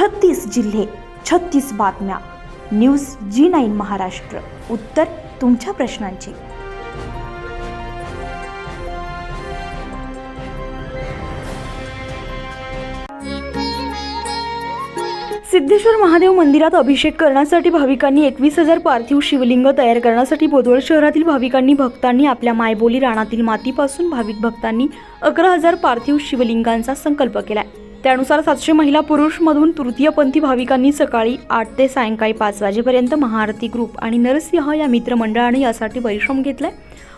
छत्तीस जिल्हे छत्तीस बातम्या. News G nine Maharashtra. उत्तर तुमच्या प्रश्नांची. सिद्धेश्वर महादेव मंदिरात अभिषेक करण्यासाठी भाविकांनी एकवीस हजार पार्थिव शिवलिंग तयार करण्यासाठी बोदवड शहरातील भाविकांनी भक्तांनी आपल्या मायबोली राणातील मातीपासून भाविक भक्तांनी अकरा हजार पार्थिव शिवलिंगांचा संकल्प केलाय. त्यानुसार सातशे महिला पुरुषमधून तृतीयपंथी भाविकांनी सकाळी आठ ते सायंकाळी पाच वाजेपर्यंत महाआरती ग्रुप आणि नरसिंह या मित्रमंडळाने यासाठी परिश्रम घेतलाय.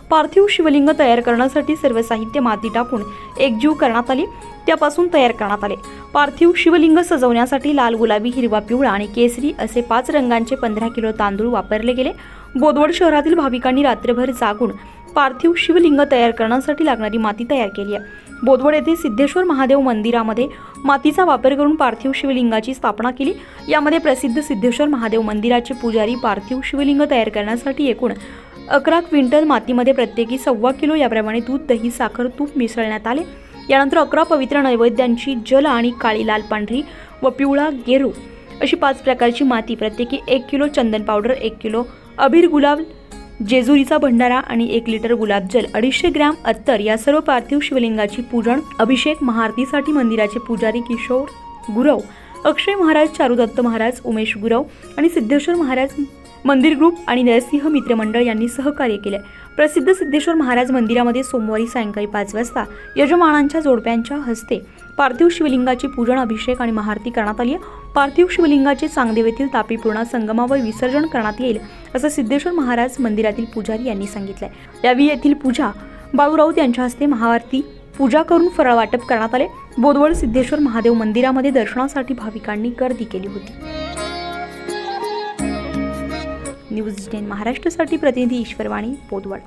पार्थिव शिवलिंग तयार करण्यासाठी सर्व साहित्य माती टाकून एकजीव करण्यात आली. त्यापासून तयार करण्यात आले. पार्थिव शिवलिंग सजवण्यासाठी लाल गुलाबी हिरवा पिवळा आणि केसरी असे पाच रंगांचे पंधरा किलो तांदूळ वापरले गेले. बोदवड शहरातील भाविकांनी रात्रभर जागून पार्थिव शिवलिंग तयार करण्यासाठी लागणारी माती तयार केली आहे. बोदवड येथे सिद्धेश्वर महादेव मंदिरामध्ये मातीचा वापर करून पार्थिव शिवलिंगाची स्थापना केली. यामध्ये प्रसिद्ध सिद्धेश्वर महादेव मंदिराचे पुजारी पार्थिव शिवलिंग तयार करण्यासाठी एकूण अकरा क्विंटल मातीमध्ये प्रत्येकी सव्वा किलो याप्रमाणे दूध दही साखर तूप मिसळण्यात आले. यानंतर अकरा पवित्र नैवेद्यांची जल आणि काळी लाल पांढरी व पिवळा गेरू अशी पाच प्रकारची माती प्रत्येकी एक किलो चंदन पावडर एक किलो अबीर गुलाब जेजुरीचा भंडारा आणि एक लिटर गुलाबजल अडीचशे ग्रॅम अत्तर या सर्व पार्थिव शिवलिंगाची पूजन अभिषेक महाआरतीसाठी मंदिराचे पुजारी किशोर गुरव अक्षय महाराज चारुदत्त महाराज उमेश गुरव आणि सिद्धेश्वर महाराज मंदिर ग्रुप आणि नरसिंह मित्रमंडळ यांनी सहकार्य केले प्रसिद्ध सिद्धेश्वर महाराज मंदिरामध्ये सोमवारी सायंकाळी पाच वाजता यजमानांच्या जोडप्यांच्या हस्ते पार्थिव शिवलिंगाची पूजन अभिषेक आणि महाआरती करण्यात आली आहे. पार्थिव शिवलिंगाचे चांगदेव येथील तापीपूर्णा संगमावर विसर्जन करण्यात येईल असं सिद्धेश्वर महाराज मंदिरातील पुजारी यांनी सांगितलंय यावेळी येथील पूजा बाळू राऊत यांच्या हस्ते महाआरती पूजा करून फराळ वाटप करण्यात आले. बोदवड सिद्धेश्वर महादेव मंदिरामध्ये दर्शनासाठी भाविकांनी गर्दी केली होती. न्यूज टेन महाराष्ट्रासाठी प्रतिनिधी ईश्वरवाणी बोदवड